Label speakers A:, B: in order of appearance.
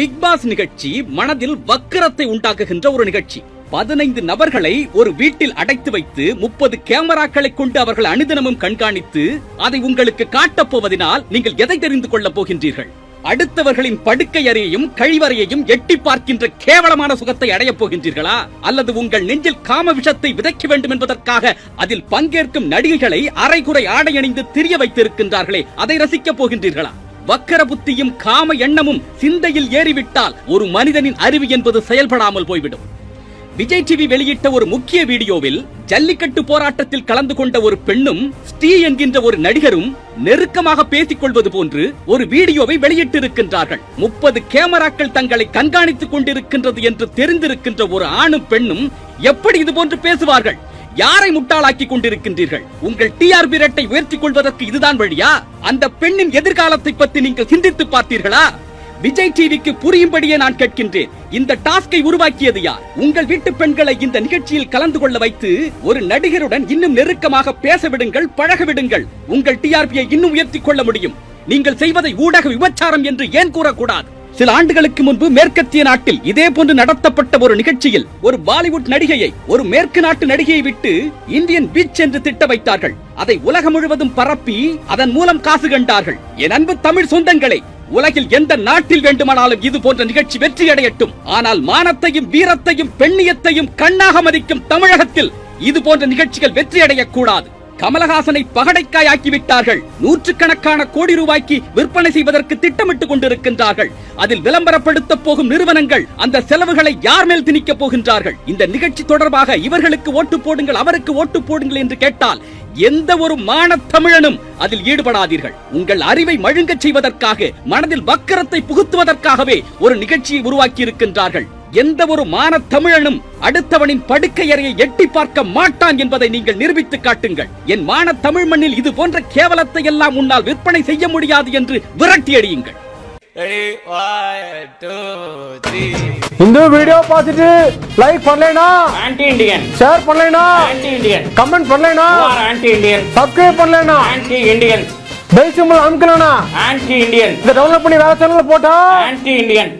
A: Big pass நிகழ்ச்சி மனதில் வக்கிரத்தை உண்டாக்குகின்ற ஒரு நிகழ்ச்சி. பதினைந்து நபர்களை ஒரு வீட்டில் அடைத்து வைத்து முப்பது கேமராக்களை கொண்டு அவர்கள் அனுதினமும் கண்காணித்து அதை உங்களுக்கு காட்டப்போவதினால் நீங்கள் எதை தெரிந்து கொள்ளப் போகின்றீர்கள்? அடுத்தவர்களின் படுக்கை அறையையும் கழிவறையையும் எட்டி பார்க்கின்ற கேவலமான சுகத்தை அடையப் போகின்றீர்களா? அல்லது உங்கள் நெஞ்சில் காம விஷத்தை விதைக்க வேண்டும் என்பதற்காக அதில் பங்கேற்கும் நடிகைகளை அரைகுறை ஆடை அணிந்து திரிய வைத்திருக்கின்றார்களே அதை ரசிக்கப் போகின்றீர்களா? வக்கர புத்தியும் காம எண்ணமும் சிந்தையில் ஏறிவிட்டால் ஒரு மனிதனின் அறிவு என்பது செயல்படாமல் போய்விடும். விஜய் டிவி வெளியிட்ட ஒரு முக்கிய வீடியோவில் ஜல்லிக்கட்டு போராட்டத்தில் கலந்து கொண்ட ஒரு பெண்ணும் ஸ்ரீ என்கின்ற ஒரு நடிகரும் நெருக்கமாக பேசிக் கொள்வது போன்று ஒரு வீடியோவை வெளியிட்டிருக்கின்றார்கள். முப்பது கேமராக்கள் தங்களை கண்காணித்துக் கொண்டிருக்கின்றது என்று தெரிந்திருக்கின்ற ஒரு ஆணும் பெண்ணும் எப்படி இது போன்று பேசுவார்கள்? யாரை முட்டாளாக்கி கொண்டிருக்கின்றீர்கள்? உங்கள் டிஆர்பி ரேட்டை உயர்த்திக் கொள்வதற்கு இதுதான் வழியா? அந்த பெண்ணின் எதிர்காலத்தை பற்றி நீங்கள் சிந்தித்து பார்த்தீர்களா? விஜய் டிவிக்கு புரியும்படியே நான் கேட்கின்றேன். இந்த டாஸ்கை உருவாக்கியது யார்? உங்கள் வீட்டு பெண்களை இந்த நிகழ்ச்சியில் கலந்து கொள்ள வைத்து ஒரு நடிகருடன் இன்னும் நெருக்கமாக பேச விடுங்கள் பழக விடுங்கள் உங்கள் டிஆர்பியை இன்னும் உயர்த்தி கொள்ள முடியும். நீங்கள் செய்வதை ஊடக விபச்சாரம் என்று ஏன் கூறக்கூடாது? சில ஆண்டுகளுக்கு முன்பு மேற்கத்திய நாட்டில் இதே போன்று நடத்தப்பட்ட ஒரு நிகழ்ச்சியில் ஒரு பாலிவுட் நடிகையை ஒரு மேற்கு நாட்டு நடிகையை விட்டு இந்தியன் பீச் என்று திட்ட வைத்தார்கள். அதை உலகம் முழுவதும் பரப்பி அதன் மூலம் காசு கண்டார்கள். என் அன்பு தமிழ் சொந்தங்களே உலகில் எந்த நாட்டில் வேண்டுமானாலும் இது போன்ற நிகழ்ச்சி வெற்றி அடையட்டும். ஆனால் மானத்தையும் வீரத்தையும் பெண்ணியத்தையும் கண்ணாக மதிக்கும் தமிழகத்தில் இது போன்ற நிகழ்ச்சிகள் வெற்றி அடையக்கூடாது. கமலஹாசனை பகடைக்காய் ஆக்கிவிட்டார்கள். நூற்றுக்கணக்கான கோடி ரூபாய்க்கு விற்பனை செய்வதற்கு திட்டமிட்டுக் கொண்டிருக்கின்றார்கள். அதில் விளம்பரப்படுத்த போகும் நிறுவனங்கள் அந்த செலவுகளை யார் மேல் திணிக்கப் போகின்றார்கள்? இந்த நிகழ்ச்சி தொடர்பாக இவர்களுக்கு ஓட்டு போடுங்கள் அவருக்கு ஓட்டு போடுங்கள் என்று கேட்டால் எந்த ஒரு மான தமிழனும் அதில் ஈடுபடாதீர்கள். உங்கள் அறிவை மழுங்கச் செய்வதற்காக மனதில் வக்கரத்தை புகுத்துவதற்காகவே ஒரு நிகழ்ச்சியை உருவாக்கி இருக்கின்றார்கள் எந்த ஒரு மானத் தமிழனும் அடுத்தவனின் படுக்கை அறையை எட்டி பார்க்க மாட்டான் என்பதை நீங்கள் நிரூபித்து காட்டுங்கள். என் மானத் தமிழ் மண்ணில் இது போன்ற கேவலத்தை எல்லாம் உன்னால் விற்பனை செய்ய முடியாது என்று விரட்டி அடியுங்கள்
B: Ready? One, two, three.
C: இந்த வீடியோ பார்த்துட்டு லைக் பண்ணலைனா
D: ஆன்டி இண்டியன்
C: ஷேர் பண்ணலைனா
D: ஆன்டி இண்டியன்
C: கமெண்ட் பண்ணலைனா
D: ஆன்டி இண்டியன்
C: சப்ஸ்கிரைப் பண்ணலைனா
D: ஆன்டி இண்டியன்
C: பெல் சிம்பிள் அமுக்கலனா
D: ஆன்டி இண்டியன்
C: இதை டவுன்லோட் பண்ணி வேற சேனல்ல போட்டா
D: ஆன்டி இண்டியன்